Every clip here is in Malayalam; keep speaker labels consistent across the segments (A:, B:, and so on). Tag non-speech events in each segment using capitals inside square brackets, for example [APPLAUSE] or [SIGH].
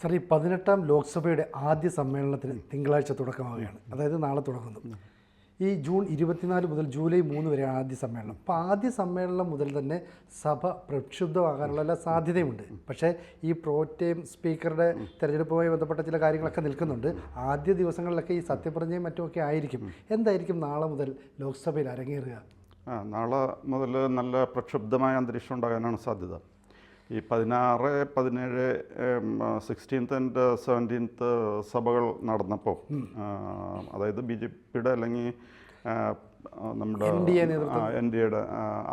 A: സാർ ഈ പതിനെട്ടാം ലോക്സഭയുടെ ആദ്യ സമ്മേളനത്തിന് തിങ്കളാഴ്ച തുടക്കമാവുകയാണ്. അതായത് നാളെ തുടങ്ങുന്നു. ഈ ജൂൺ ഇരുപത്തിനാല് മുതൽ ജൂലൈ മൂന്ന് വരെ ആദ്യ സമ്മേളനം. അപ്പോൾ ആദ്യ സമ്മേളനം മുതൽ തന്നെ സഭ പ്രക്ഷുബ്ധമാകാനുള്ള എല്ലാ സാധ്യതയുമുണ്ട്. പക്ഷേ ഈ പ്രോറ്റേം സ്പീക്കറുടെ തെരഞ്ഞെടുപ്പുമായി ബന്ധപ്പെട്ട ചില കാര്യങ്ങളൊക്കെ നിൽക്കുന്നുണ്ട്. ആദ്യ ദിവസങ്ങളിലൊക്കെ ഈ സത്യപ്രതിജ്ഞയും മറ്റുമൊക്കെ ആയിരിക്കും. എന്തായിരിക്കും നാളെ മുതൽ ലോക്സഭയിൽ അരങ്ങേറുക?
B: ആ നാളെ മുതൽ നല്ല പ്രക്ഷുബ്ധമായ അന്തരീക്ഷം ഉണ്ടാകാനാണ് സാധ്യത. ഈ പതിനാറ് പതിനേഴ് സിക്സ്റ്റീൻത്ത് ആൻഡ് സെവന്റീൻത്ത് സഭകൾ നടന്നപ്പോൾ അതായത് ബി ജെ പിയുടെ അല്ലെങ്കിൽ നമ്മുടെ എൻ ഡി എയുടെ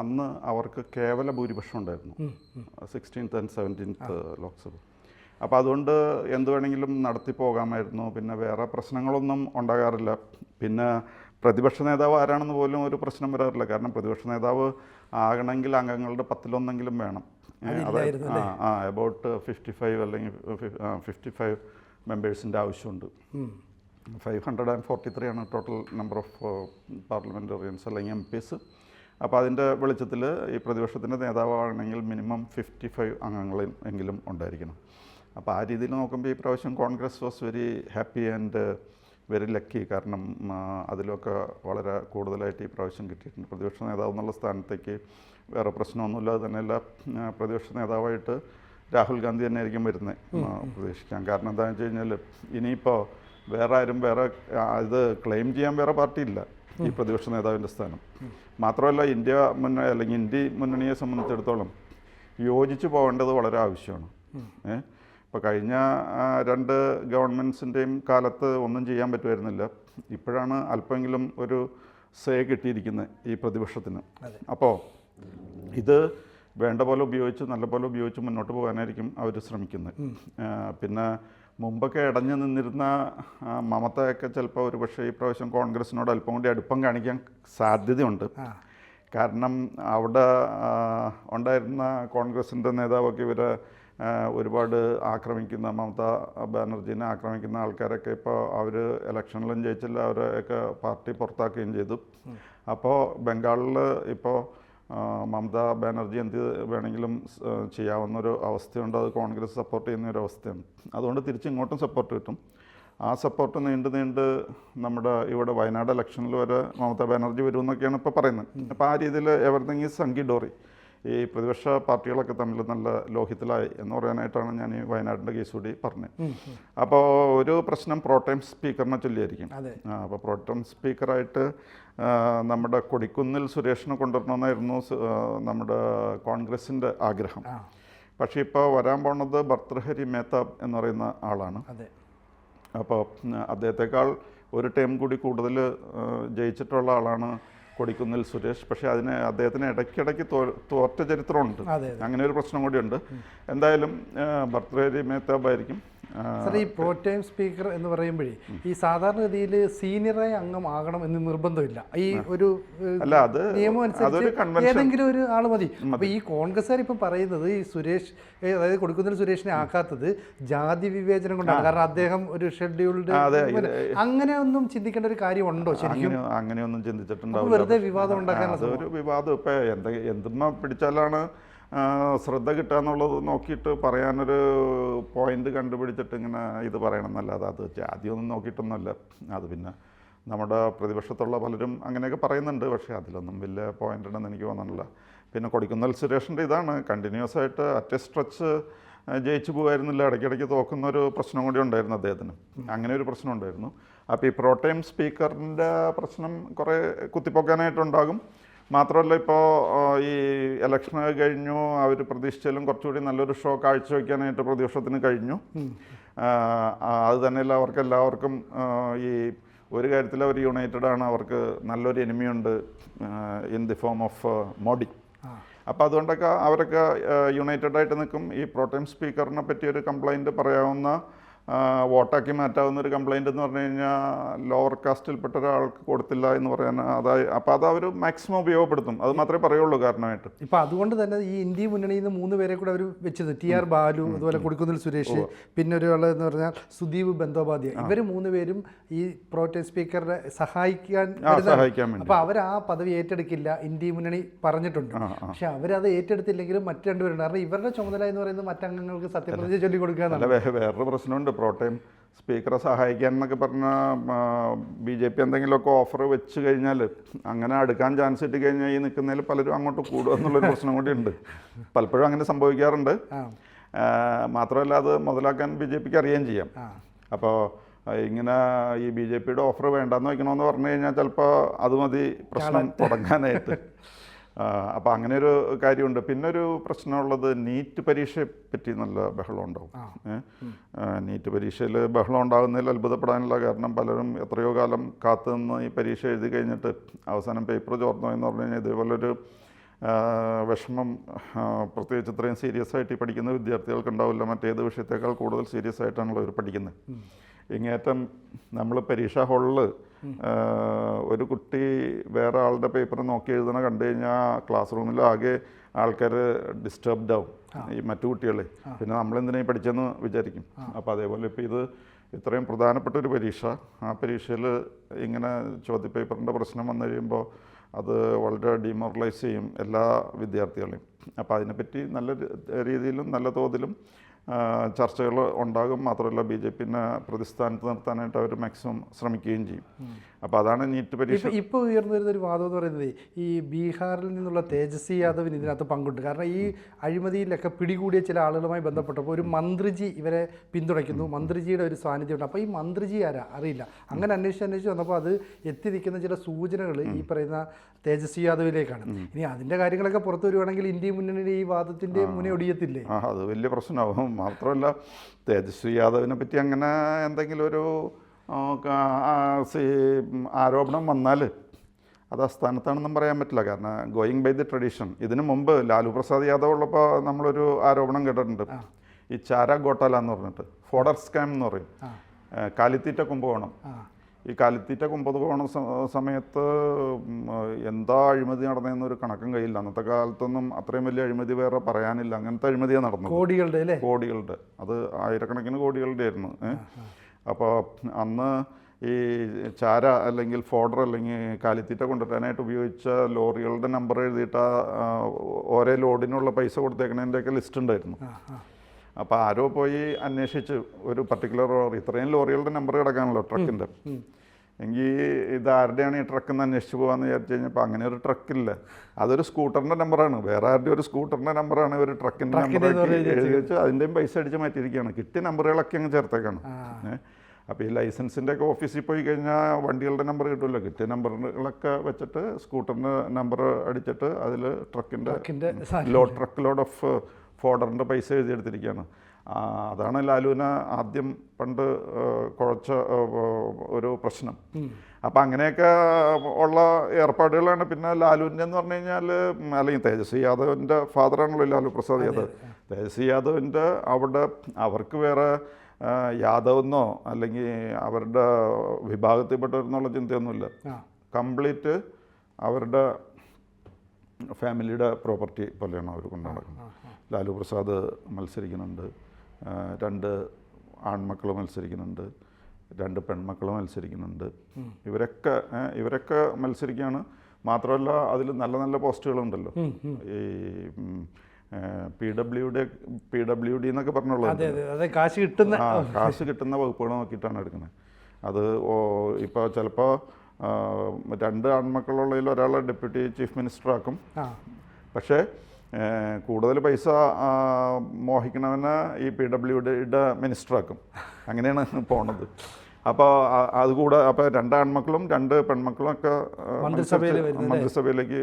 B: അന്ന് അവർക്ക് കേവല ഭൂരിപക്ഷം ഉണ്ടായിരുന്നു. Sixteenth and seventeenth Lok Sabha. അപ്പോൾ അതുകൊണ്ട് എന്ത് വേണമെങ്കിലും നടത്തി പോകാമായിരുന്നു. പിന്നെ വേറെ പ്രശ്നങ്ങളൊന്നും ഉണ്ടാകാറില്ല. പിന്നെ പ്രതിപക്ഷ നേതാവ് ആരാണെന്ന് പോലും ഒരു പ്രശ്നം വരാറില്ല. കാരണം പ്രതിപക്ഷ നേതാവ് ആകണമെങ്കിൽ അംഗങ്ങളുടെ പത്തിലൊന്നെങ്കിലും വേണം. ആ അബൌട്ട് ഫിഫ്റ്റി ഫൈവ് അല്ലെങ്കിൽ ഫിഫ്റ്റി ഫൈവ് മെമ്പേഴ്സിന്റെ ആവശ്യമുണ്ട്. Five hundred and forty three ആണ് ടോട്ടൽ നമ്പർ ഓഫ് പാർലമെന്റേറിയൻസ് അല്ലെങ്കിൽ എം പീസ് അപ്പോൾ അതിന്റെ വെളിച്ചത്തിൽ ഈ പ്രതിപക്ഷത്തിന്റെ നേതാവാണെങ്കിൽ മിനിമം ഫിഫ്റ്റി ഫൈവ് അംഗങ്ങളിൽ എങ്കിലും ഉണ്ടായിരിക്കണം. അപ്പോൾ ആ രീതിയിൽ നോക്കുമ്പോൾ ഈ പ്രാവശ്യം Congress was very happy and very lucky. കാരണം അതിലൊക്കെ വളരെ കൂടുതലായിട്ട് ഈ പ്രാവശ്യം കിട്ടിയിട്ടുണ്ട്. പ്രതിപക്ഷ നേതാവ് എന്നുള്ള സ്ഥാനത്തേക്ക് വേറെ പ്രശ്നമൊന്നുമില്ലാതെ തന്നെയല്ല എല്ലാ പ്രതിപക്ഷ നേതാവായിട്ട് രാഹുൽ ഗാന്ധി തന്നെ ആയിരിക്കും വരുന്നത് പ്രതീക്ഷിക്കാം. കാരണം എന്താണെന്ന് വെച്ച് കഴിഞ്ഞാൽ ഇനിയിപ്പോൾ വേറെ ആരും വേറെ ഇത് ക്ലെയിം ചെയ്യാൻ വേറെ പാർട്ടിയില്ല ഈ പ്രതിപക്ഷ നേതാവിന്റെ സ്ഥാനം. മാത്രമല്ല ഇന്ത്യ മുന്നണി അല്ലെങ്കിൽ ഇന്ത്യ മുന്നണിയെ സംബന്ധിച്ചിടത്തോളം യോജിച്ച് പോകേണ്ടത് വളരെ ആവശ്യമാണ്. ഏ? ഇപ്പോൾ കഴിഞ്ഞ രണ്ട് ഗവൺമെന്റ്സിന്റെയും കാലത്ത് ഒന്നും ചെയ്യാൻ പറ്റുമായിരുന്നില്ല. ഇപ്പോഴാണ് അല്പമെങ്കിലും ഒരു സേ കിട്ടിയിരിക്കുന്നത് ഈ പ്രതിപക്ഷത്തിന്. അപ്പോൾ ഇത് വേണ്ട പോലെ ഉപയോഗിച്ച് നല്ല പോലെ ഉപയോഗിച്ച് മുന്നോട്ട് പോകാനായിരിക്കും അവർ ശ്രമിക്കുന്നത് പിന്നെ മുമ്പൊക്കെ ഇടഞ്ഞു നിന്നിരുന്ന മമതയൊക്കെ ചിലപ്പോൾ ഒരു പക്ഷേ ഈ പ്രാവശ്യം കോൺഗ്രസിനോട് അല്പം കൂടി അടുപ്പം കാണിക്കാൻ സാധ്യതയുണ്ട്. കാരണം അവിടെ ഉണ്ടായിരുന്ന കോൺഗ്രസിന്റെ നേതാവൊക്കെ ഇവരെ ഒരുപാട് ആക്രമിക്കുന്ന മമതാ ബാനർജീനെ ആക്രമിക്കുന്ന ആൾക്കാരൊക്കെ ഇപ്പോൾ അവർ ഇലക്ഷനിലും ജയിച്ചില്ല അവരെയൊക്കെ പാർട്ടി പുറത്താക്കുകയും ചെയ്തു. അപ്പോൾ ബംഗാളിൽ ഇപ്പോൾ മമത ബാനർജി എന്ത് വേണമെങ്കിലും ചെയ്യാവുന്നൊരു അവസ്ഥയുണ്ട്. അത് കോൺഗ്രസ് സപ്പോർട്ട് ചെയ്യുന്ന ഒരു അവസ്ഥയുണ്ട്. അതുകൊണ്ട് തിരിച്ചിങ്ങോട്ടും സപ്പോർട്ട് കിട്ടും. ആ സപ്പോർട്ട് നീണ്ട് നീണ്ട് നമ്മുടെ ഇവിടെ വയനാട് ഇലക്ഷനിൽ വരെ മമതാ ബാനർജി വരുമെന്നൊക്കെയാണ് ഇപ്പോൾ പറയുന്നത്. അപ്പോൾ ആ രീതിയിൽ എവർത്തിങ് ഈസ് സംഗി ഡോറി. ഈ പ്രതിപക്ഷ പാർട്ടികളൊക്കെ തമ്മിൽ നല്ല ലോഹിത്തിലായി എന്ന് പറയാനായിട്ടാണ് ഞാൻ ഈ വയനാടിന്റെ കേസ് കൂടി പറഞ്ഞത്. അപ്പോൾ ഒരു പ്രശ്നം പ്രോട്ടൈം സ്പീക്കറിനെ ചൊല്ലിയായിരിക്കും അപ്പോൾ പ്രോട്ടം സ്പീക്കറായിട്ട് നമ്മുടെ കൊടിക്കുന്നിൽ സുരേഷിനെ കൊണ്ടുവരണമെന്നായിരുന്നു നമ്മുടെ കോൺഗ്രസിന്റെ ആഗ്രഹം. പക്ഷേ ഇപ്പോൾ വരാൻ പോണത് ഭർത്തൃഹരി മേത്താബ് എന്ന് പറയുന്ന ആളാണ്. അപ്പോൾ അദ്ദേഹത്തെക്കാൾ ഒരു ടൈം കൂടി കൂടുതൽ ജയിച്ചിട്ടുള്ള ആളാണ് കൊടിക്കുന്നിൽ സുരേഷ് പക്ഷേ അതിന് അദ്ദേഹത്തിന് ഇടയ്ക്കിടയ്ക്ക് തോറ്റ ചരിത്രമുണ്ട്. അങ്ങനെ ഒരു പ്രശ്നം കൂടിയുണ്ട്. എന്തായാലും ഭർത്തൃഹരി മേത്താബ് ആയിരിക്കും ആ,
A: സാർ ഈ പ്രോ ടൈം സ്പീക്കർ എന്ന് പറയുമ്പോഴേ ഈ സാധാരണഗതിയിൽ സീനിയറായ അംഗം ആകണം എന്ന് നിർബന്ധമില്ല. ഈ ഒരു നിയമം അനുസരിച്ച് ഏതെങ്കിലും ഒരു ആൾ മതി. അപ്പൊ ഈ കോൺഗ്രസ്സുകാർ ഇപ്പം പറയുന്നത് ഈ സുരേഷ് അതായത് കൊടുക്കുന്ന സുരേഷിനെ ആക്കാത്തത് ജാതി വിവേചനം കൊണ്ടാണ്. കാരണം അദ്ദേഹം ഒരു ഷെഡ്യൂൾഡ് അങ്ങനെ ഒന്നും ചിന്തിക്കേണ്ട ഒരു കാര്യമുണ്ടോ ശരിക്കും?
B: അങ്ങനെയൊന്നും
A: ചിന്തിച്ചിട്ടുണ്ടോ
B: ചിന്തിച്ചിട്ടുണ്ടാവില്ല
A: വെറുതെ വിവാദം
B: അതൊരു വിവാദം. ഇപ്പം എന്ത് എന്തുമ്മ പിടിച്ചാലാണ് ശ്രദ്ധ കിട്ടുക എന്നുള്ളത് നോക്കിയിട്ട് പറയാനൊരു പോയിന്റ് കണ്ടുപിടിച്ചിട്ട് ഇങ്ങനെ ഇത് പറയണം എന്നല്ലാതെ അത് ജാതിയൊന്നും നോക്കിയിട്ടൊന്നുമല്ല. അത് പിന്നെ നമ്മുടെ പ്രതിപക്ഷത്തുള്ള പലരും അങ്ങനെയൊക്കെ പറയുന്നുണ്ട് പക്ഷേ അതിലൊന്നും വലിയ പോയിന്റ് ഉണ്ടെന്ന് എനിക്ക് തോന്നുന്നില്ല. പിന്നെ കൊടിക്കുന്നൽ സുരേഷിന്റെ ഇതാണ്. കണ്ടിന്യൂസ് ആയിട്ട് അറ്റ് സ്ട്രെച്ച് ജയിച്ചു പോകുമായിരുന്നില്ല ഇടയ്ക്കിടയ്ക്ക് തോക്കുന്ന ഒരു പ്രശ്നം കൂടി ഉണ്ടായിരുന്നു അദ്ദേഹത്തിന്. അങ്ങനെ ഒരു പ്രശ്നം ഉണ്ടായിരുന്നു. അപ്പോൾ ഈ പ്രോട്ടൈം സ്പീക്കറിന്റെ പ്രശ്നം കുറേ കുത്തിപ്പൊക്കാനായിട്ടുണ്ടാകും. മാത്രമല്ല ഇപ്പോൾ ഈ ഇലക്ഷൻ കഴിഞ്ഞു അവർ പ്രതീക്ഷിച്ചാലും കുറച്ചുകൂടി നല്ലൊരു ഷോ കാഴ്ചവെക്കാനായിട്ട് പ്രതിപക്ഷത്തിന് കഴിഞ്ഞു. അത് തന്നെയല്ല അവർക്ക് എല്ലാവർക്കും ഈ ഒരു കാര്യത്തിൽ അവർ യുണൈറ്റഡ് ആണ്. അവർക്ക് നല്ലൊരു എനിമിയുണ്ട് in the form of Modi. അപ്പോൾ അതുകൊണ്ടൊക്കെ അവരൊക്കെ യുണൈറ്റഡ് ആയിട്ട് നിൽക്കും. ഈ പ്രോട്ടൈം സ്പീക്കറിനെ പറ്റി ഒരു കംപ്ലൈന്റ് പറയാവുന്ന വോട്ടാക്കി മാറ്റാവുന്ന ഒരു കംപ്ലൈന്റ് എന്ന് പറഞ്ഞു കഴിഞ്ഞാൽ ലോവർ കാസ്റ്റിൽപ്പെട്ട ഒരാൾക്ക് കൊടുത്തില്ല എന്ന് പറയാൻ അതായത് അപ്പോൾ അത് അവർ മാക്സിമം ഉപയോഗപ്പെടുത്തും. അത് മാത്രമേ പറയുള്ളൂ കാരണമായിട്ട്.
A: ഇപ്പം അതുകൊണ്ട് തന്നെ ഈ ഇന്ത്യ മുന്നണിയിൽ നിന്ന് മൂന്ന് പേരെ കൂടെ അവർ വെച്ചത്. ടി ആർ ബാലു അതുപോലെ കൊടുക്കുന്നിൽ സുരേഷ് പിന്നെ ഒരാൾ എന്ന് പറഞ്ഞാൽ സുദീപ് ബന്ദോപാധ്യ ഇവർ മൂന്ന് പേരും ഈ പ്രോട്ടേം സ്പീക്കറുടെ സഹായിക്കാൻ
B: സഹായിക്കാൻ വേണ്ടി.
A: അപ്പൊ അവർ ആ പദവി ഏറ്റെടുക്കില്ല ഇന്ത്യ മുന്നണി പറഞ്ഞിട്ടുണ്ട്. പക്ഷെ അവരത് ഏറ്റെടുത്തില്ലെങ്കിലും മറ്റു രണ്ടുപേരുണ്ട്. കാരണം ഇവരുടെ ചുമതല എന്ന് പറയുന്നത് മറ്റംഗങ്ങൾക്ക് സത്യപ്രതിജ്ഞ ചൊല്ലി കൊടുക്കുക
B: വേറൊരു പ്രശ്നമുണ്ട്. പ്രോട്ടൈം സ്പീക്കറെ സഹായിക്കാൻ എന്നൊക്കെ പറഞ്ഞാൽ ബി ജെ പി എന്തെങ്കിലുമൊക്കെ ഓഫർ വെച്ച് കഴിഞ്ഞാൽ അങ്ങനെ അടുക്കാൻ ചാൻസ് കിട്ടി കഴിഞ്ഞാൽ ഈ നിൽക്കുന്നതിൽ പലരും അങ്ങോട്ട് കൂടുക എന്നുള്ളൊരു പ്രശ്നം കൂടി ഉണ്ട്. പലപ്പോഴും അങ്ങനെ സംഭവിക്കാറുണ്ട്. മാത്രമല്ല അത് മുതലാക്കാൻ ബി ജെ പിക്ക് അറിയുകയും ചെയ്യാം. അപ്പോൾ ഇങ്ങനെ ഈ ബി ജെ പിയുടെ ഓഫർ വേണ്ടെന്ന് വയ്ക്കണമെന്ന് പറഞ്ഞു കഴിഞ്ഞാൽ ചിലപ്പോൾ അത് മതി പ്രശ്നം തുടങ്ങാനായിട്ട്. [LAUGHS] അപ്പോൾ അങ്ങനെ ഒരു കാര്യമുണ്ട്. പിന്നെ ഒരു പ്രശ്നമുള്ളത് നീറ്റ് പരീക്ഷയെ പറ്റി നല്ല ബഹളം ഉണ്ടാവും നീറ്റ് പരീക്ഷയിൽ ബഹളം ഉണ്ടാകുന്നതിൽ അത്ഭുതപ്പെടാനുള്ള കാരണം പലരും എത്രയോ കാലം കാത്തു നിന്ന് ഈ പരീക്ഷ എഴുതി കഴിഞ്ഞിട്ട് അവസാനം പേപ്പർ ചോർന്നു എന്ന് പറഞ്ഞു കഴിഞ്ഞാൽ ഇതേപോലൊരു വിഷമം പ്രത്യേകിച്ച് ഇത്രയും സീരിയസ് ആയിട്ട് ഈ പഠിക്കുന്ന വിദ്യാർത്ഥികൾക്ക് ഉണ്ടാവില്ല. മറ്റേത് വിഷയത്തേക്കാൾ കൂടുതൽ സീരിയസ് ആയിട്ടാണല്ലോ ഇവർ പഠിക്കുന്നത്. ഇങ്ങേറ്റം നമ്മൾ പരീക്ഷ ഹാളിൽ ഒരു കുട്ടി വേറെ ആളുടെ പേപ്പർ നോക്കി എഴുതണ കണ്ടു കഴിഞ്ഞാൽ ക്ലാസ് റൂമിൽ ആകെ ആൾക്കാർ ഡിസ്റ്റർബ്ഡ് ആവും ഈ മറ്റു കുട്ടികളെ. പിന്നെ നമ്മളെന്തിനാ ഈ പഠിച്ചെന്ന് വിചാരിക്കും. അപ്പോൾ അതേപോലെ ഇപ്പോൾ ഇത് ഇത്രയും പ്രധാനപ്പെട്ട ഒരു പരീക്ഷ ആ പരീക്ഷയിൽ ഇങ്ങനെ ചോദ്യപേപ്പറിന്റെ പ്രശ്നം വന്നു കഴിയുമ്പോൾ അത് വളരെ ഡിമോറലൈസ് ചെയ്യും എല്ലാ വിദ്യാർത്ഥികളെയും. അപ്പോൾ അതിനെപ്പറ്റി നല്ല രീതിയിലും നല്ല തോതിലും ചർച്ചകൾ ഉണ്ടാകും. മാത്രമല്ല ബി ജെ പിന്നെ പ്രതിസ്ഥാനത്ത് നിർത്താനായിട്ട് അവർ മാക്സിമം ശ്രമിക്കുകയും ചെയ്യും. അപ്പോൾ അതാണ് നീറ്റ് പരീക്ഷ.
A: ഇപ്പോൾ ഇപ്പൊ ഉയർന്നു വരുന്ന ഒരു വാദം എന്ന് പറയുന്നത് ഈ ബീഹാറിൽ നിന്നുള്ള തേജസ്വി യാദവിന് ഇതിനകത്ത് പങ്കുണ്ട്. കാരണം ഈ അഴിമതിയിലൊക്കെ പിടികൂടിയ ചില ആളുകളുമായി ബന്ധപ്പെട്ടപ്പോൾ ഒരു മന്ത്രിജി ഇവരെ പിന്തുണയ്ക്കുന്നു. മന്ത്രിജിയുടെ ഒരു സാന്നിധ്യമുണ്ട്. അപ്പോൾ ഈ മന്ത്രിജി ആരാ? അറിയില്ല. അങ്ങനെ അന്വേഷിച്ച് അന്വേഷിച്ച് വന്നപ്പോൾ അത് എത്തി നിൽക്കുന്ന ചില സൂചനകൾ ഈ പറയുന്ന തേജസ്വി യാദവിലേക്കാണ്. ഇനി അതിന്റെ കാര്യങ്ങളൊക്കെ പുറത്തു വരുവാണെങ്കിൽ ഇന്ത്യ മുന്നണിയുടെ ഈ വാദത്തിന്റെ മുന്നേ ഒടിയത്തില്ലേ?
B: അത് വലിയ പ്രശ്നമാവും. മാത്രമല്ല തേജസ്വി യാദവിനെ പറ്റി അങ്ങനെ എന്തെങ്കിലും ഒരു ആരോപണം വന്നാൽ അത് അസ്ഥാനത്താണെന്നും പറയാൻ പറ്റില്ല. കാരണം ഗോയിങ് ബൈ ദി ട്രഡീഷൻ ഇതിനു മുമ്പ് ലാലു പ്രസാദ് യാദവ് ഉള്ളപ്പോൾ നമ്മളൊരു ആരോപണം കേട്ടിട്ടുണ്ട്. ഈ ചാര ഗോട്ടാല എന്ന് പറഞ്ഞിട്ട് ഫോഡർ സ്കാം എന്ന് പറയും. കാലിത്തീറ്റ കുംഭകോണം ഈ കാലിത്തീറ്റ കുംഭകോണം സമയത്ത് എന്താ അഴിമതി നടന്നതെന്നൊരു കണക്കും കയ്യില്ല അന്നത്തെ കാലത്തൊന്നും അത്രയും വലിയ അഴിമതി വേറെ പറയാനില്ല. അങ്ങനത്തെ അഴിമതിയാണ് നടന്നത്.
A: കോടികളുടെ അല്ലേ?
B: കോടികളുടെ. അത് ആയിരക്കണക്കിന് കോടികളുടെ ആയിരുന്നു അപ്പോൾ അന്ന് ഈ ചാര അല്ലെങ്കിൽ ഫോഡർ അല്ലെങ്കിൽ കാലിത്തീറ്റ കൊണ്ടുവരാനായിട്ട് ഉപയോഗിച്ച ലോറികളുടെ നമ്പർ എഴുതിയിട്ട് ഓരോ ലോഡിനുള്ള പൈസ കൊടുത്തേക്കണതിന്റെയൊക്കെ ലിസ്റ്റ് ഉണ്ടായിരുന്നു. അപ്പോൾ ആരോ പോയി അന്വേഷിച്ച് ഒരു പർട്ടിക്കുലർ ലോറി ഇത്രയും ലോറികളുടെ നമ്പർ കിടക്കാണല്ലോ ട്രക്കിന്റെ എങ്കിൽ ഇത് ആരുടെയാണ് ഈ ട്രക്ക് എന്ന് അന്വേഷിച്ച് പോകാമെന്ന് വിചാരിച്ചു കഴിഞ്ഞപ്പോൾ അങ്ങനെ ഒരു ട്രക്കില്ല അതൊരു സ്കൂട്ടറിന്റെ നമ്പറാണ് വേറെ ആരുടെ ഒരു സ്കൂട്ടറിന്റെ നമ്പറാണ് ഒരു
A: ട്രക്കിന്റെ
B: നമ്പർ എഴുതി വെച്ച് അതിന്റെയും പൈസ അടിച്ച് മാറ്റിയിരിക്കുകയാണ് കിട്ടിയ നമ്പറുകളൊക്കെ അങ്ങ് ചേർത്തേക്കാണ്. അപ്പോൾ ഈ ലൈസൻസിന്റെ ഒക്കെ ഓഫീസിൽ പോയി കഴിഞ്ഞാൽ വണ്ടികളുടെ നമ്പർ കിട്ടുമല്ലോ കിട്ടിയ നമ്പറുകളൊക്കെ വെച്ചിട്ട് സ്കൂട്ടറിന്റെ നമ്പർ അടിച്ചിട്ട് അതിൽ ട്രക്കിന്റെ
A: ട്രക്കിന്റെ
B: ലോ ട്രക്ക് ലോഡ് ഓഫ് ഫോർഡറിന്റെ പൈസ എഴുതിയെടുത്തിരിക്കുകയാണ്. അതാണ് ലാലുവിന് ആദ്യം പണ്ട് കുഴച്ച ഒരു പ്രശ്നം. അപ്പം അങ്ങനെയൊക്കെ ഉള്ള ഏർപ്പാടുകളാണ് പിന്നെ ലാലുവിന്റെ എന്ന് പറഞ്ഞു കഴിഞ്ഞാൽ അല്ലെങ്കിൽ തേജസ്വി യാദവിന്റെ ഫാദറാണല്ലോ ലാലു പ്രസാദ് യാദവ്. തേജസ്വി യാദവിന്റെ അവിടെ അവർക്ക് വേറെ ആ, യാദവ് എന്നോ അല്ലെങ്കിൽ അവരുടെ വിഭാഗത്തിൽപ്പെട്ടവരെന്നുള്ള ചിന്തയൊന്നുമില്ല. കംപ്ലീറ്റ് അവരുടെ ഫാമിലിയുടെ പ്രോപ്പർട്ടി പോലെയാണ് അവർ കൊണ്ടു നടക്കുന്നത് ലാലു പ്രസാദ് മത്സരിക്കുന്നുണ്ട്. രണ്ട് ആൺമക്കൾ മത്സരിക്കുന്നുണ്ട്. രണ്ട് പെൺമക്കൾ മത്സരിക്കുന്നുണ്ട്. ഇവരൊക്കെ ഇവരൊക്കെ മത്സരിക്കുകയാണ് മാത്രമല്ല അതിൽ നല്ല നല്ല പോസ്റ്റുകളുണ്ടല്ലോ. ഈ P W D P W D എന്നൊക്കെ പറഞ്ഞുള്ളത്
A: കാശ് കിട്ടുന്ന
B: കാശ് കിട്ടുന്ന വകുപ്പുകൾ നോക്കിയിട്ടാണ് എടുക്കുന്നത്. അത് ഇപ്പോൾ ചിലപ്പോൾ രണ്ട് ആൺമക്കളുള്ളതിൽ ഒരാളെ ഡെപ്യൂട്ടി ചീഫ്
A: മിനിസ്റ്ററാക്കും.
B: പക്ഷേ കൂടുതൽ പൈസ മോഹിക്കണമെന്ന് മോഹിക്കണവനെ ഈ പി ഡബ്ല്യു ഡിയുടെ മിനിസ്റ്ററാക്കും. അങ്ങനെയാണ് പോണത്. അപ്പോൾ അതുകൂടെ അപ്പോൾ രണ്ട് ആൺമക്കളും രണ്ട് പെൺമക്കളും ഒക്കെ മന്ത്രിസഭയിലേക്ക്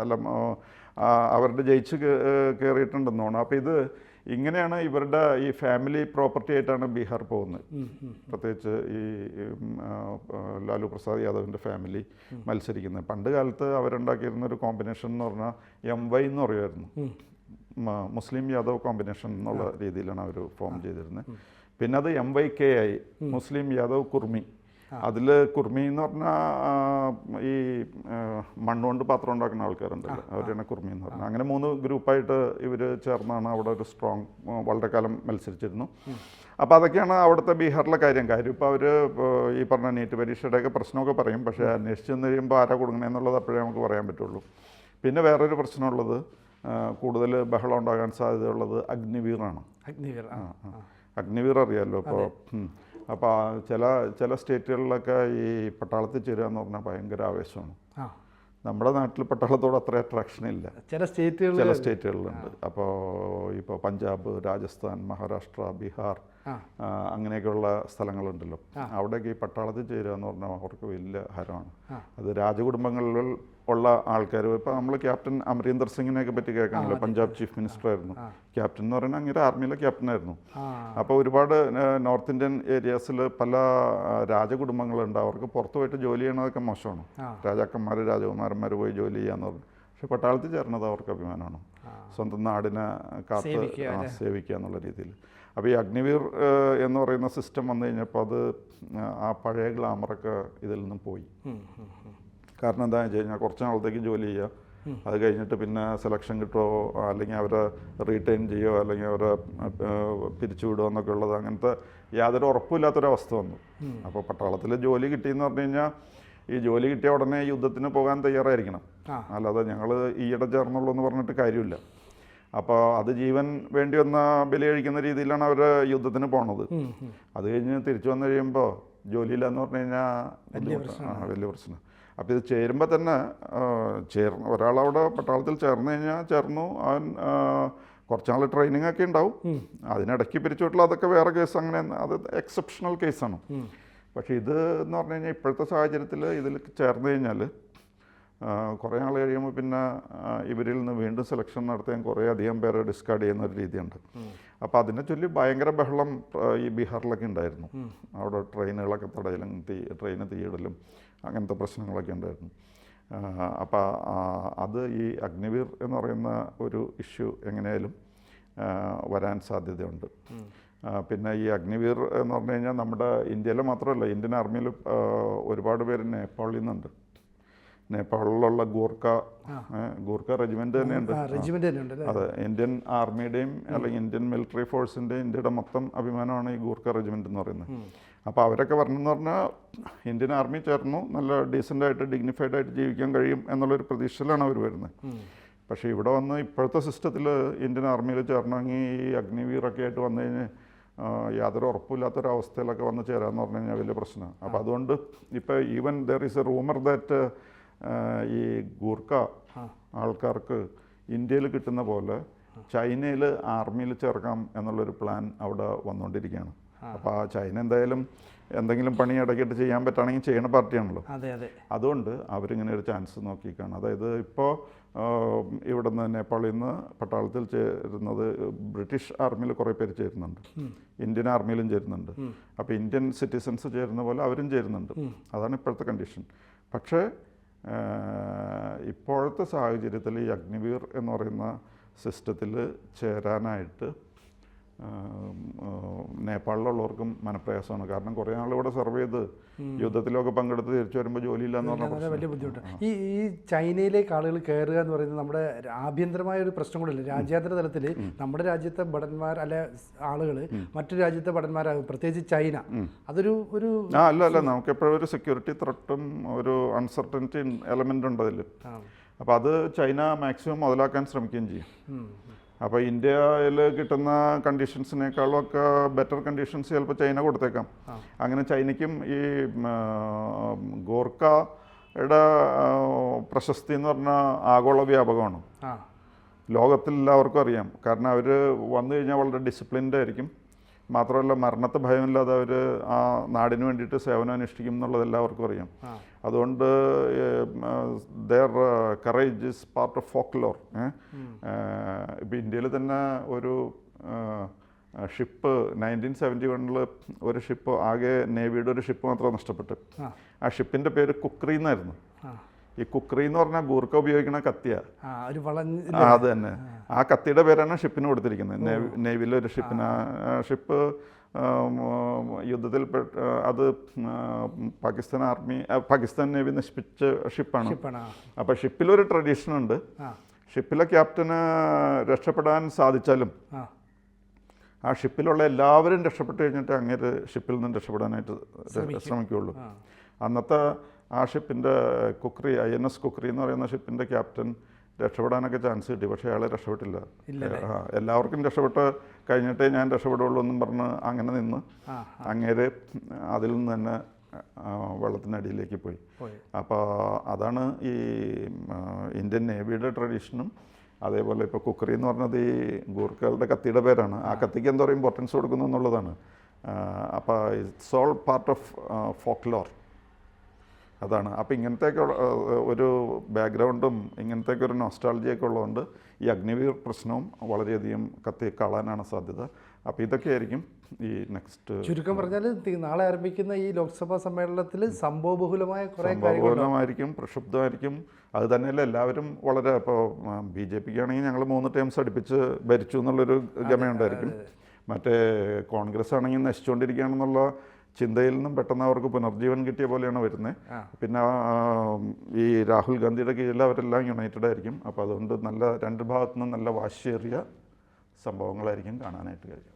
B: അല്ല അവരുടെ ജയിച്ച് കയറിയിട്ടുണ്ടെന്ന് തോന്നുന്നു. അപ്പോൾ ഇത് ഇങ്ങനെയാണ് ഇവരുടെ ഈ ഫാമിലി പ്രോപ്പർട്ടി ആയിട്ടാണ് ബീഹാർ പോകുന്നത്. പ്രത്യേകിച്ച് ഈ ലാലു പ്രസാദ് യാദവിന്റെ ഫാമിലി മത്സരിക്കുന്നത്. പണ്ട് കാലത്ത് അവരുണ്ടാക്കിയിരുന്ന ഒരു കോമ്പിനേഷൻ എന്ന് പറഞ്ഞാൽ എം വൈ എന്ന് പറയുമായിരുന്നു. മുസ്ലിം യാദവ് കോമ്പിനേഷൻ എന്നുള്ള രീതിയിലാണ് അവർ ഫോം ചെയ്തിരുന്നത്. പിന്നെ അത് എം വൈ കെ ആയി. മുസ്ലിം യാദവ് കുർമി. അതിൽ കുർമി എന്ന് പറഞ്ഞാൽ ഈ മണ്ണുകൊണ്ട് പാത്രം ഉണ്ടാക്കുന്ന ആൾക്കാരുണ്ടല്ലോ. അവരാണ് കുർമി എന്ന് പറഞ്ഞാൽ അങ്ങനെ മൂന്ന് ഗ്രൂപ്പായിട്ട് ഇവർ ചേർന്നാണ് അവിടെ ഒരു സ്ട്രോങ് വളരെ കാലം മത്സരിച്ചിരുന്നു. അപ്പോൾ അതൊക്കെയാണ് അവിടുത്തെ ബീഹാറിലെ കാര്യം. കാര്യം ഇപ്പോൾ അവർ ഈ പറഞ്ഞ നീറ്റ് പരീക്ഷയുടെയൊക്കെ പ്രശ്നമൊക്കെ പറയും. പക്ഷേ അന്വേഷിച്ച് ചെന്ന് കഴിയുമ്പോൾ ആരാ കൊടുക്കണമെന്നുള്ളത് അപ്പോഴേ നമുക്ക് പറയാൻ പറ്റുള്ളൂ. പിന്നെ വേറൊരു പ്രശ്നമുള്ളത് കൂടുതൽ ബഹളം ഉണ്ടാകാൻ സാധ്യതയുള്ളത് അഗ്നിവീറാണ്.
A: അഗ്നിവീർ.
B: അഗ്നിവീർ അറിയാമല്ലോ ഇപ്പോൾ അപ്പോൾ ചില ചില സ്റ്റേറ്റുകളിലൊക്കെ ഈ പട്ടാളത്തിൽ ചേരുക എന്ന് പറഞ്ഞാൽ ഭയങ്കര ആവേശമാണ്. നമ്മുടെ നാട്ടിൽ പട്ടാളത്തോട് അത്ര അട്രാക്ഷൻ ഇല്ല.
A: ചില സ്റ്റേറ്റുകളിൽ
B: ചില സ്റ്റേറ്റുകളിലുണ്ട്. അപ്പോൾ ഇപ്പോൾ പഞ്ചാബ് രാജസ്ഥാൻ മഹാരാഷ്ട്ര ബീഹാർ അങ്ങനെയൊക്കെയുള്ള സ്ഥലങ്ങളുണ്ടല്ലോ. അവിടെയൊക്കെ ഈ പട്ടാളത്തിൽ ചേരുക എന്ന് പറഞ്ഞാൽ അവർക്ക് വലിയ ഹരമാണ്. അത് രാജകുടുംബങ്ങളിൽ ഉള്ള ആൾക്കാർ ഇപ്പോൾ നമ്മൾ ക്യാപ്റ്റൻ അമരീന്ദർ സിംഗിനെയൊക്കെ പറ്റി കേൾക്കാണല്ലോ പഞ്ചാബ് ചീഫ് മിനിസ്റ്റർ ആയിരുന്നു. ക്യാപ്റ്റൻ എന്ന് പറയുന്നത് അങ്ങനെ ആർമിയിലെ ക്യാപ്റ്റൻ ആയിരുന്നു. അപ്പോൾ ഒരുപാട് നോർത്ത് ഇന്ത്യൻ ഏരിയാസിൽ പല രാജകുടുംബങ്ങളുണ്ട്. അവർക്ക് പുറത്തു പോയിട്ട് ജോലി ചെയ്യണതൊക്കെ മോശമാണ്. രാജാക്കന്മാർ രാജകുമാരന്മാർ പോയി ജോലി ചെയ്യാന്ന് പറഞ്ഞു. പക്ഷെ പട്ടാളത്തിൽ ചേർന്നത് അവർക്ക് അഭിമാനമാണ്. സ്വന്തം നാടിനെ കാത്ത്
A: സേവിക്കുക
B: എന്നുള്ള രീതിയിൽ. അപ്പോൾ ഈ അഗ്നിവീർ എന്ന് പറയുന്ന സിസ്റ്റം വന്നു കഴിഞ്ഞപ്പോൾ അത് ആ പഴയ ഗ്ലാമറൊക്കെ ഇതിൽ നിന്നും പോയി. കാരണം എന്താണെന്ന് വെച്ച് കഴിഞ്ഞാൽ കുറച്ച് നാളത്തേക്ക് ജോലി ചെയ്യുക. അത് കഴിഞ്ഞിട്ട് പിന്നെ സെലക്ഷൻ കിട്ടുമോ അല്ലെങ്കിൽ അവരെ റീറ്റെയിൻ ചെയ്യുമോ അല്ലെങ്കിൽ അവരെ പിരിച്ചുവിടുമോ എന്നൊക്കെ ഉള്ളത് അങ്ങനത്തെ യാതൊരു ഉറപ്പില്ലാത്തൊരവസ്ഥ വന്നു. അപ്പോൾ പട്ടാളത്തിൽ ജോലി കിട്ടിയെന്ന് പറഞ്ഞു കഴിഞ്ഞാൽ ഈ ജോലി കിട്ടിയ ഉടനെ യുദ്ധത്തിന് പോകാൻ തയ്യാറായിരിക്കണം. അല്ലാതെ ഞങ്ങൾ ഈയിടെ ചേർന്നുള്ളൂ എന്ന് പറഞ്ഞിട്ട് കാര്യമില്ല. അപ്പോൾ അത് ജീവൻ വേണ്ടി വന്ന ബലി കഴിക്കുന്ന രീതിയിലാണ് അവർ യുദ്ധത്തിന് പോണത്. അത് കഴിഞ്ഞ് തിരിച്ചു വന്നു കഴിയുമ്പോൾ ജോലിയില്ല എന്ന് പറഞ്ഞു കഴിഞ്ഞാൽ വലിയ പ്രശ്നം. അപ്പോൾ ഇത് ചേരുമ്പോൾ തന്നെ ചേർ ചേർന്ന് ഒരാളവിടെ പട്ടാളത്തിൽ ചേർന്ന് കഴിഞ്ഞാൽ ചേർന്നു. അവൻ കുറച്ചാൾ ട്രെയിനിങ് ഒക്കെ ഉണ്ടാവും. അതിനിടയ്ക്ക് പിരിച്ചുവിട്ടുള്ള അതൊക്കെ വേറെ കേസ് അങ്ങനെ അത് എക്സെപ്ഷണൽ കേസാണ് പക്ഷേ ഇത് എന്ന് പറഞ്ഞു കഴിഞ്ഞാൽ ഇപ്പോഴത്തെ സാഹചര്യത്തിൽ ഇതിൽ ചേർന്ന് കഴിഞ്ഞാൽ കുറേ നാൾ കഴിയുമ്പോൾ പിന്നെ ഇവരിൽ നിന്ന് വീണ്ടും സെലക്ഷൻ നടത്താൻ കുറേ അധികം പേരെ ഡിസ്കാർഡ് ചെയ്യുന്ന ഒരു രീതിയുണ്ട്. അപ്പോൾ അതിനെ ചൊല്ലി ഭയങ്കര ബഹളം ഈ ബീഹാറിലൊക്കെ ഉണ്ടായിരുന്നു. അവിടെ ട്രെയിനുകളൊക്കെ തടയലും തീ ട്രെയിന് തീയിടലും അങ്ങനത്തെ പ്രശ്നങ്ങളൊക്കെ ഉണ്ടായിരുന്നു. അപ്പോൾ അത് ഈ അഗ്നിവീർ എന്ന് പറയുന്ന ഒരു ഇഷ്യൂ എങ്ങനെയാലും വരാൻ സാധ്യതയുണ്ട്. പിന്നെ ഈ അഗ്നിവീർ എന്ന് പറഞ്ഞു കഴിഞ്ഞാൽ നമ്മുടെ ഇന്ത്യയിൽ മാത്രമല്ല ഇന്ത്യൻ ആർമിയിൽ ഒരുപാട് പേര് നേപ്പാളിൽ നിന്നുണ്ട്. നേപ്പാളിലുള്ള ഗൂർക്ക ഏ, ഗൂർക്ക റെജിമെന്റ് തന്നെയുണ്ട്.
A: റെജിമെന്റ്
B: അതെ ഇന്ത്യൻ ആർമിയുടെയും അല്ലെങ്കിൽ ഇന്ത്യൻ മിലിറ്ററി ഫോഴ്സിന്റെ ഇന്ത്യയുടെ മൊത്തം അഭിമാനമാണ് ഈ ഗൂർക്ക റെജിമെന്റ് എന്ന് പറയുന്നത്. അപ്പോൾ അവരൊക്കെ പറഞ്ഞെന്ന് പറഞ്ഞാൽ ഇന്ത്യൻ ആർമി ചേർന്നു നല്ല ഡീസന്റ് ആയിട്ട് ഡിഗ്നിഫൈഡ് ആയിട്ട് ജീവിക്കാൻ കഴിയും എന്നുള്ളൊരു പ്രതീക്ഷയിലാണ് അവർ വരുന്നത്. പക്ഷേ ഇവിടെ വന്ന് ഇപ്പോഴത്തെ സിസ്റ്റത്തിൽ ഇന്ത്യൻ ആർമിയിൽ ചേർന്നെങ്കിൽ ഈ അഗ്നിവീറൊക്കെ ആയിട്ട് വന്നു കഴിഞ്ഞാൽ യാതൊരു ഉറപ്പില്ലാത്തൊരവസ്ഥയിലൊക്കെ വന്ന് ചേരാന്ന് പറഞ്ഞു കഴിഞ്ഞാൽ വലിയ പ്രശ്നമാണ്. അപ്പോൾ അതുകൊണ്ട് ഇപ്പോൾ even there is a rumour that ഈ ഗൂർക്ക ആൾക്കാർക്ക് ഇന്ത്യയിൽ കിട്ടുന്ന പോലെ ചൈനയിൽ ആർമിയിൽ ചേർക്കാം എന്നുള്ളൊരു പ്ലാൻ അവിടെ വന്നുകൊണ്ടിരിക്കുകയാണ്. അപ്പോൾ ആ ചൈന എന്തായാലും എന്തെങ്കിലും പണി ഇടയ്ക്കിട്ട് ചെയ്യാൻ പറ്റുകയാണെങ്കിൽ ചെയ്യുന്ന പാർട്ടിയാണല്ലോ.
A: അതെ അതെ.
B: അതുകൊണ്ട് അവരിങ്ങനെ ഒരു ചാൻസ് നോക്കിക്കാണ് അതായത് ഇപ്പോൾ ഇവിടെ നിന്ന് നേപ്പാളിൽ നിന്ന് പട്ടാളത്തിൽ ചേരുന്നത് ബ്രിട്ടീഷ് ആർമിയിൽ കുറേ പേര് ചേരുന്നുണ്ട്. ഇന്ത്യൻ ആർമിയിലും ചേരുന്നുണ്ട്. അപ്പോൾ ഇന്ത്യൻ സിറ്റിസൺസ് ചേരുന്ന പോലെ അവരും ചേരുന്നുണ്ട്. അതാണ് ഇപ്പോഴത്തെ കണ്ടീഷൻ. പക്ഷേ ഇപ്പോഴത്തെ സാഹചര്യത്തിൽ ഈ അഗ്നിവീർ എന്ന് പറയുന്ന സിസ്റ്റത്തിൽ ചേരാനായിട്ട് നേപ്പാളിലുള്ളവർക്കും മനപ്രയാസമാണ്. കാരണം കുറേ നാൾ ഇവിടെ സർവ് ചെയ്ത് യുദ്ധത്തിലൊക്കെ പങ്കെടുത്ത് തിരിച്ചു വരുമ്പോൾ ജോലിയില്ല എന്ന്
A: പറഞ്ഞാൽ വലിയ ബുദ്ധിമുട്ടാണ്. ഈ ഈ ചൈനയിലേക്ക് ആളുകൾ കയറുക എന്ന് പറയുന്നത് നമ്മുടെ ആഭ്യന്തരമായ ഒരു പ്രശ്നം കൂടില്ല രാജ്യാന്തര തലത്തിൽ നമ്മുടെ രാജ്യത്തെ ഭടന്മാർ അല്ലെ ആളുകൾ മറ്റു രാജ്യത്തെ ഭടന്മാരാകും. പ്രത്യേകിച്ച് ചൈന. അതൊരു ഒരു
B: അല്ല അല്ല നമുക്ക് എപ്പോഴും ഒരു സെക്യൂരിറ്റി ത്രട്ടും ഒരു അൺസർട്ടനിറ്റി എലമെന്റ് ഉണ്ട് അതിൽ അപ്പോൾ അത് ചൈന മാക്സിമം മുതലാക്കാൻ ശ്രമിക്കുകയും ചെയ്യും. അപ്പോൾ ഇന്ത്യയിൽ കിട്ടുന്ന കണ്ടീഷൻസിനേക്കാളും ഒക്കെ ബെറ്റർ കണ്ടീഷൻസ് ചിലപ്പോൾ ചൈന കൊടുത്തേക്കാം. അങ്ങനെ ചൈനയ്ക്കും ഈ ഗോർക്കയുടെ പ്രശസ്തി എന്ന് പറഞ്ഞാൽ ആഗോള വ്യാപകമാണ്. ലോകത്തിൽ എല്ലാവർക്കും അറിയാം. കാരണം അവർ വന്നു കഴിഞ്ഞാൽ വളരെ ഡിസിപ്ലിൻഡ് ആയിരിക്കും. മാത്രമല്ല മരണത്തെ ഭയമില്ലാതെ അവർ ആ നാടിന് വേണ്ടിയിട്ട് സേവനം അനുഷ്ഠിക്കും എന്നുള്ളത് എല്ലാവർക്കും അറിയാം. അതുകൊണ്ട് their courage is part of folklore ഇപ്പം ഇന്ത്യയിൽ തന്നെ ഒരു ഷിപ്പ് നയന്റീൻ സെവന്റി വണ്ണിൽ ഒരു ഷിപ്പ് ആകെ നേവിയുടെ ഒരു ഷിപ്പ് മാത്രം നഷ്ടപ്പെട്ടു.
A: ആ.
B: ഷിപ്പിന്റെ പേര് കുക്രി എന്നായിരുന്നു. ഈ കുക്കറി എന്ന് പറഞ്ഞാൽ ഗൂർക്ക ഉപയോഗിക്കുന്ന കത്തിയാണ് അത് തന്നെ. ആ. കത്തിയുടെ പേരാണ് ഷിപ്പിന് കൊടുത്തിരിക്കുന്നത്. നേവി നേവിയിലെ ഒരു ഷിപ്പിന്. ഷിപ്പ് യുദ്ധത്തിൽ അത് പാകിസ്ഥാൻ ആർമി പാകിസ്ഥാൻ നേവി നശിപ്പിച്ച ഷിപ്പാണ്.
A: അപ്പൊ
B: അപ്പോൾ ഷിപ്പിലൊരു ട്രഡീഷൻ ഉണ്ട് ഷിപ്പിലെ ക്യാപ്റ്റന് രക്ഷപ്പെടാൻ സാധിച്ചാലും
A: ആ.
B: ആ ഷിപ്പിലുള്ള എല്ലാവരും രക്ഷപ്പെട്ടു കഴിഞ്ഞിട്ട് അങ്ങനെ ഷിപ്പിൽ നിന്ന് രക്ഷപ്പെടാനായിട്ട് ശ്രമിക്കുകയുള്ളൂ. അന്നത്തെ ആ ഷിപ്പിന്റെ Kukri I N S Kukri എന്ന് പറയുന്ന ഷിപ്പിന്റെ ക്യാപ്റ്റൻ രക്ഷപ്പെടാനൊക്കെ ചാൻസ് കിട്ടി പക്ഷേ അയാളെ രക്ഷപ്പെട്ടില്ല. ആ, എല്ലാവർക്കും രക്ഷപ്പെട്ട് കഴിഞ്ഞിട്ടേ ഞാൻ രക്ഷപ്പെടുള്ളൂ എന്നും പറഞ്ഞ് അങ്ങനെ നിന്ന് അങ്ങേര് അതിൽ നിന്ന് തന്നെ വെള്ളത്തിനടിയിലേക്ക് പോയി.
A: പോയി.
B: അപ്പോൾ അതാണ് ഈ ഇന്ത്യൻ നേവിയുടെ ട്രഡീഷനും അതേപോലെ ഇപ്പോൾ കുക്കറി എന്ന് പറഞ്ഞത് ഈ ഗൂർഖകളുടെ കത്തിയുടെ പേരാണ്. ആ കത്തിക്ക് എന്തോ ഇമ്പോർട്ടൻസ് കൊടുക്കുന്നു എന്നുള്ളതാണ്. അപ്പോൾ it's all part of folklore അതാണ്. അപ്പോൾ ഇങ്ങനത്തെയൊക്കെ ഒരു ബാക്ക്ഗ്രൗണ്ടും ഇങ്ങനത്തെയൊക്കെ ഒരു നോസ്റ്റാളജിയൊക്കെ ഉള്ളതുകൊണ്ട് ഈ അഗ്നിവീർ പ്രശ്നവും വളരെയധികം കത്തി കളാനാണ് സാധ്യത. അപ്പോൾ ഇതൊക്കെയായിരിക്കും ഈ നെക്സ്റ്റ്
A: ചുരുക്കം പറഞ്ഞാൽ നാളെ ആരംഭിക്കുന്ന ഈ ലോക്സഭാ സമ്മേളനത്തിൽ സംഭവബഹുലമായ കുറേ
B: സംഭവബഹുലമായിരിക്കും പ്രക്ഷുബ്ധമായിരിക്കും. അത് തന്നെയല്ല എല്ലാവരും വളരെ ഇപ്പോൾ ബി ജെ പിക്ക് ആണെങ്കിൽ ഞങ്ങൾ മൂന്ന് ടൈംസ് അടുപ്പിച്ച് ഭരിച്ചു എന്നുള്ളൊരു ഗമയുണ്ടായിരിക്കും. മറ്റേ കോൺഗ്രസ് ആണെങ്കിൽ നശിച്ചുകൊണ്ടിരിക്കുകയാണെന്നുള്ള ചിന്തയിൽ നിന്നും പെട്ടെന്ന് അവർക്ക് പുനർജീവൻ കിട്ടിയ പോലെയാണ് വരുന്നത് പിന്നെ ഈ രാഹുൽ ഗാന്ധിയുടെ കീഴിൽ അവരെല്ലാം യുണൈറ്റഡ് ആയിരിക്കും. അപ്പോൾ അതുകൊണ്ട് നല്ല രണ്ട് ഭാഗത്തു നിന്നും നല്ല വാശിയേറിയ സംഭവങ്ങളായിരിക്കും കാണാനായിട്ട് കഴിയും